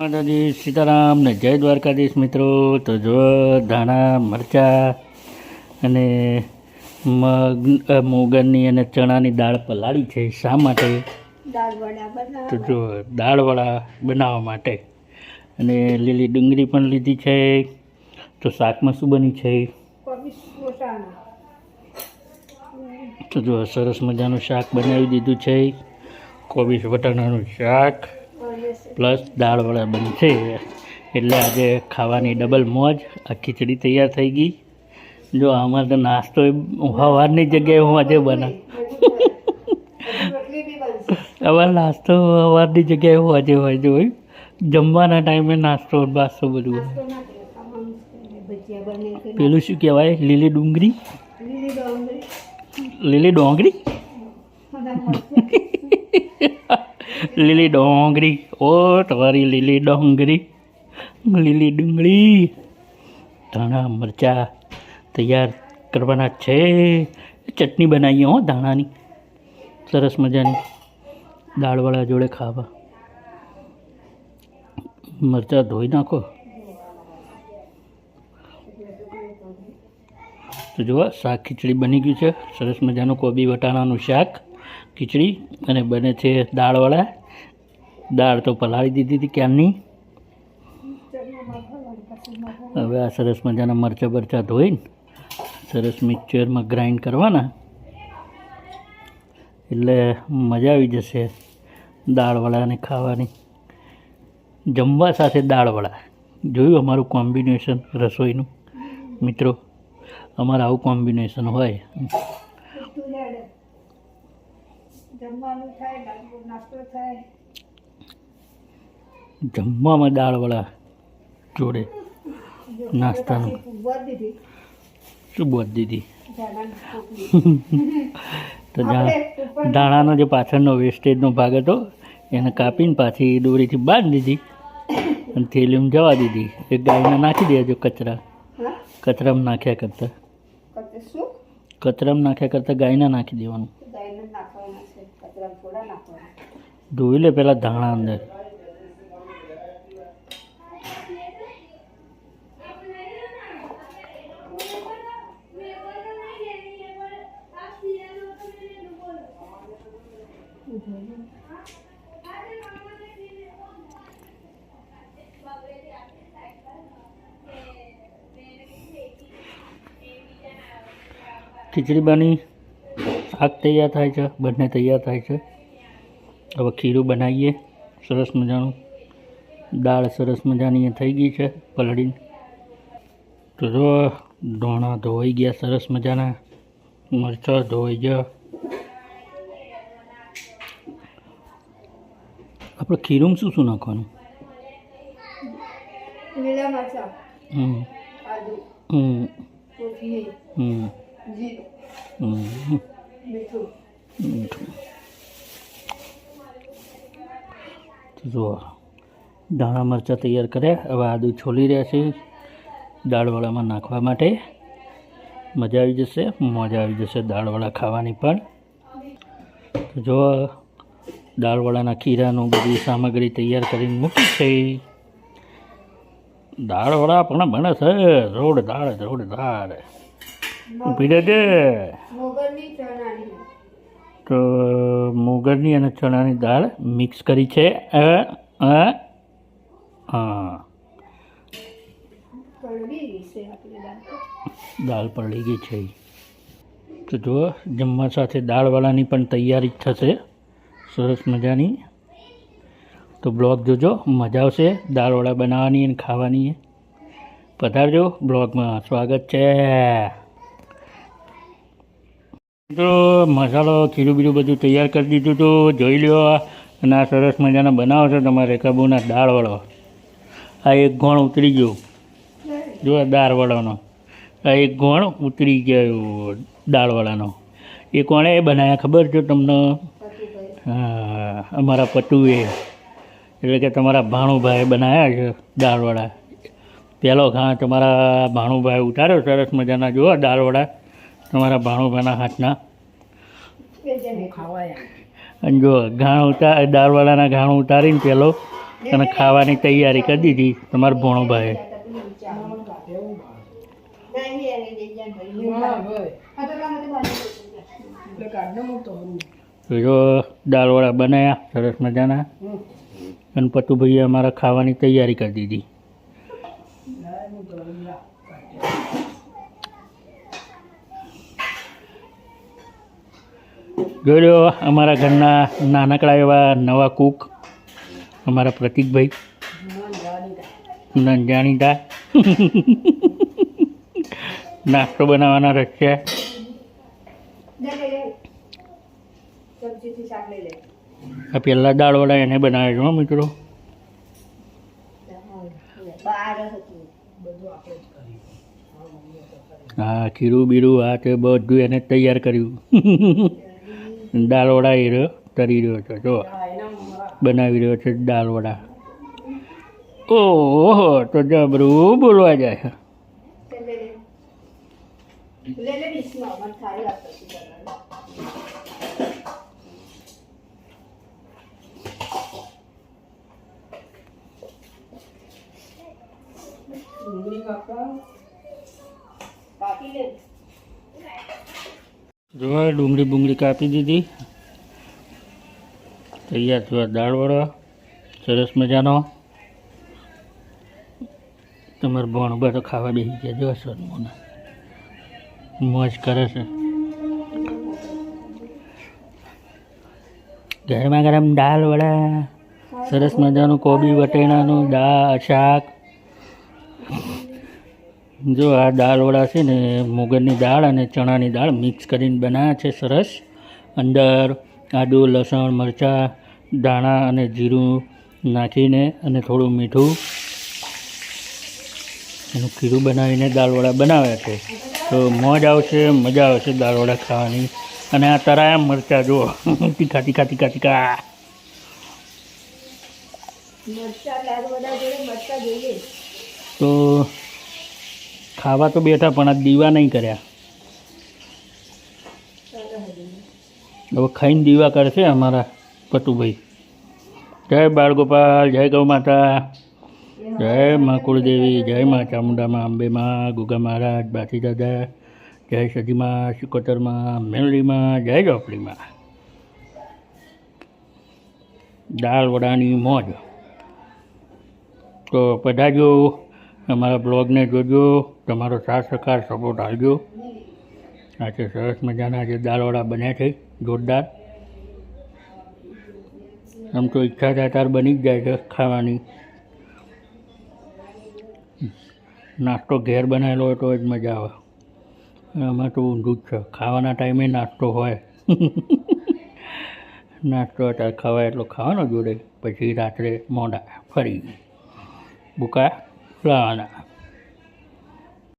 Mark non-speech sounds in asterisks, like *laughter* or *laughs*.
માતાજી સીતારામ ને જય દ્વારકાધીશ મિત્રો. તો જો ધાણા મરચાં અને મગ મુગરની અને ચણાની દાળ પલાળી છે. શા માટે? તો જો દાળવડા બનાવવા માટે. અને લીલી ડુંગળી પણ લીધી છે. તો શાકમાં શું બની છે. તો જો સરસ મજાનું શાક બનાવી દીધું છે. કોબીસ વટાણાનું શાક. પ્લસ દાળવડા બનશે એટલે આજે ખાવાની ડબલ મોજ. આ ખીચડી તૈયાર થઈ ગઈ. જો આમાં તો નાસ્તો હવારની જગ્યાએ હું આજે બના અમારે નાસ્તો હવારની જગ્યાએ હું આજે હોય જો જમવાના ટાઈમે નાસ્તો બાસ્તો બધું પેલું શું કહેવાય? લીલી ડુંગળી. લીલી ડુંગળી લીલી ડોંગળી બધા મરચાં. લીલી ડોંગળી ઓ તમારી લીલી ડોંગળી લીલી ડુંગળી. ધાણા, મરચાં તૈયાર કરવાના છે. ચટણી બનાવીએ હો ધાણાની. સરસ મજાની. દાળવાળા જોડે ખાવા. મરચાં ધોઈ નાખો. તો જુઓ, શાક ખીચડી બની ગયું છે. સરસ મજાનું કોબી વટાણાનું શાક, ખીચડી અને બને છે દાળવાળા. દાળ તો પલાળી દીધી હતી ક્યારની? હવે આ સરસ મજાના મરચાં બરચાં ધોઈને સરસ મિક્સચરમાં ગ્રાઇન્ડ કરવાના. એટલે મજા આવી જશે દાળવડાને ખાવાની. જમવા સાથે દાળવડા. જોયું અમારું કોમ્બિનેશન રસોઈનું? મિત્રો, અમારે આવું કોમ્બિનેશન હોય. જમવાનું થાય નાસ્તો થાય. જમવામાં દાળવાળા જોડે નાસ્તાનું. શું બોધ દીધી. *laughs* તો દાણાનો જે પાછળનો વેસ્ટેજનો ભાગ હતો એને કાપીને પાછી દોરીથી બાંધી દીધી અને થેલીમાં જવા દીધી. એ ગાયને નાખી દેજો કચરા. કચરામાં નાખ્યા કરતાં. કચરામાં નાખ્યા કરતાં ગાયને નાખી દેવાનું. ધોઈ લે પહેલાં ધાણા અંદર. ખીચડી બની શાક તૈયાર થાય છે બંને તૈયાર થાય છે. હવે ખીરું બનાવીએ સરસ મજાનું. દાળ સરસ મજાની થઈ ગઈ છે પલળીને. તો જો ધોણા ધોવાઈ ગયા સરસ મજાના. મરચાં ધોવાઈ ગયા. આપણે ખીરું શું શું નાખવાનું? લીલા મરચાં. હમ. હમ. હમ. જુઓ, ધાણા મરચાં તૈયાર કર્યા. હવે આદુ છોલી રહ્યા છે. દાળવાળામાં નાખવા માટે મજા આવી જશે, મજા આવી જશે દાળવાળા ખાવાની પણ. તો જો દાળવાળાના ખીરાનું બધી સામગ્રી તૈયાર કરીને મૂકી છે. દાળવાળા પણ બને છે. રોડ દાળ, રોડ રહેજે ચણાની. તો મુગરની અને ચણાની દાળ મિક્સ કરી છે. હા દાળ પડી ગઈ છે. તો જુઓ જમવા સાથે દાળવાળાની પણ તૈયારી જ થશે. સરસ મજાની. તો બ્લોગ જોજો મજા આવશે દાળવાળા બનાવવાની અને ખાવાની. પધારજો બ્લોગમાં. સ્વાગત છે. તો મસાલો, ખીરું બીરું બધું તૈયાર કરી દીધું હતું જોઈ લ્યો અને આ સરસ મજાના બનાવો છો તમારે કબૂના દાળવાળો આ એક ગોણ ઉતરી ગયો. જો આ દાળવાળાનો આ એક ગોણ ઉતરી ગયો દાળવાળાનો એ કોણે બનાવ્યા ખબર છે તમને? હા, અમારા પટુએ. એટલે કે તમારા ભાણુભાઈ બનાવ્યા છે દાળવડા. પહેલો ઘા તમારા ભાણુભાઈ ઉતાર્યો, સરસ મજાના. જુઓ દાળવડા તમારા ભાણુભાઈના હાથના. અને જો ઘાણ ઉતાર દાળવાળાના ઘાણ ઉતારીને પેલો અને ખાવાની તૈયારી કરી દીધી તમારા ભોણોભાઈએ તો જો દાળવડા બનાવ્યા સરસ મજાના. અને પતુભાઈએ અમારા ખાવાની તૈયારી કરી દીધી. જોઈ અમારા ઘરના નાનકડા એવા નવા કૂક, અમારા પ્રતિકભાઈ, ન, જાણીતા. નાસ્તો બનાવવાના રસ્યા આ પહેલાં દાળવડા એને બનાવે છે મિત્રો. હા, ખીરું બીરું, આ તે બધું એને તૈયાર કર્યું. દાળવડા એ રહ્યો તરી રહ્યો છે જો. બનાવી રહ્યો છે દાલવડા ઓહો તો જબરું બોલવા જાય. છે કાકી લે લે લે લે ડીશમાં મને ખારી આપતો હતી બનાવવાનું. કાપી લે જો ડુંગળી બુંગળી કાપી દીધી. તૈયાર થયો દાળવડો સરસ મજાનો. તમારું ભણ તો ખાવા બેસી ગયા. જો સનમોને. મોજ કરે છે. ગરમા ગરમ દાળ વડા. સરસ મજાનું કોબી વટેણાનું દાળ શાક. જો આ દાળ વડા છે ને મુગરની દાળ અને ચણાની દાળ મિક્સ કરીને બનાવ્યા છે સરસ. અંદર આદુ લસણ મરચાં ધાણા અને જીરું નાખીને અને થોડું મીઠું એનું ખીરું બનાવીને દાળવડા બનાવ્યા છે. તો મોજ આવશે મજા આવશે દાળવડા ખાવાની. અને આ તરાયા મરચાં જુઓ. *laughs* તીખા તીખા તીખા તીખા. તો ખાવા તો બેઠા પણ આ દીવા નહીં કર્યા. હવે ખાઈને દીવા કરશે અમારા પતુભાઈ જય બાળગોપાલ જય ગૌ માતા, જય મા કુળદેવી, જય મા ચામુંડામાં અંબેમાં ગુગા મહારાજ, બાથી દાદા, જય સદીમાં સિકોતરમાં મેલડીમાં જય ચોપડીમાં દાળ વડાની મોજ. તો પધારજો. અમારા બ્લોગને જોજો, તમારો સાથ સહકાર સપોર્ટ આપજો. આજે સરસ મજાના જે દાળવાળા બન્યા છે, જોરદાર. આમ તો ઈચ્છા થાય ત્યારે બની જ જાય છે ખાવાની. નાસ્તો ઘેર બનાવેલો હોય તો જ મજા આવે. આમાં તો ઊંધું જ છે, ખાવાના ટાઈમે નાસ્તો હોય. નાસ્તો અત્યારે ખવાય એટલો ખાવાનો જોડે, પછી રાત્રે મોડા ફરી. બુકા. 乱了